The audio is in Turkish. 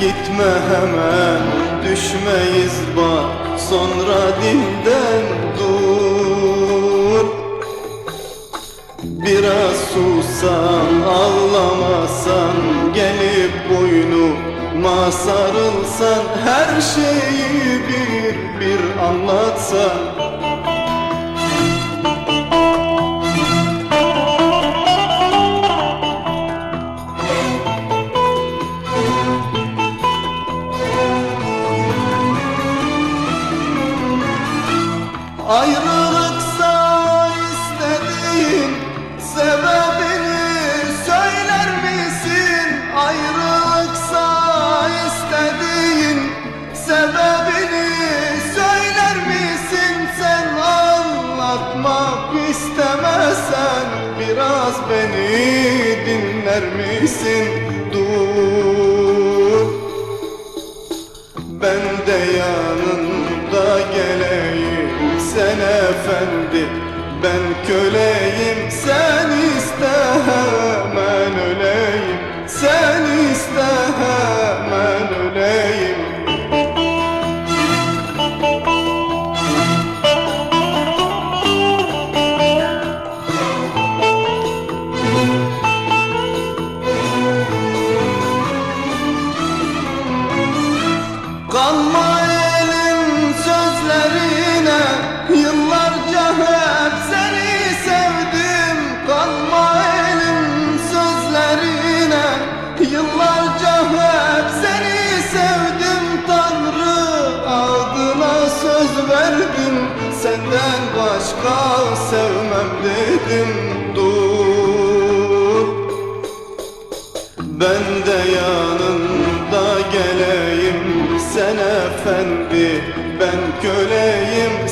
Gitme hemen. Düşmeyiz bak sonra dilden dur. Biraz susan ağlamasan gelip boynuma sarılsan Her şeyi bir bir anlatsan Ayrılıksa istediğin sebebini söyler misin? Ayrılıksa istediğin sebebini söyler misin? Sen anlatmak istemezsen biraz beni dinler misin? Dur efendi Ben köleyim sen iste hemen öleyim. Sen iste hemen öleyim. Kanma Yıllarca hep seni sevdim Tanrı adına söz verdim. Senden başka sevmem dedim Dur. Ben de yanında geleyim sen efendi Ben köleyim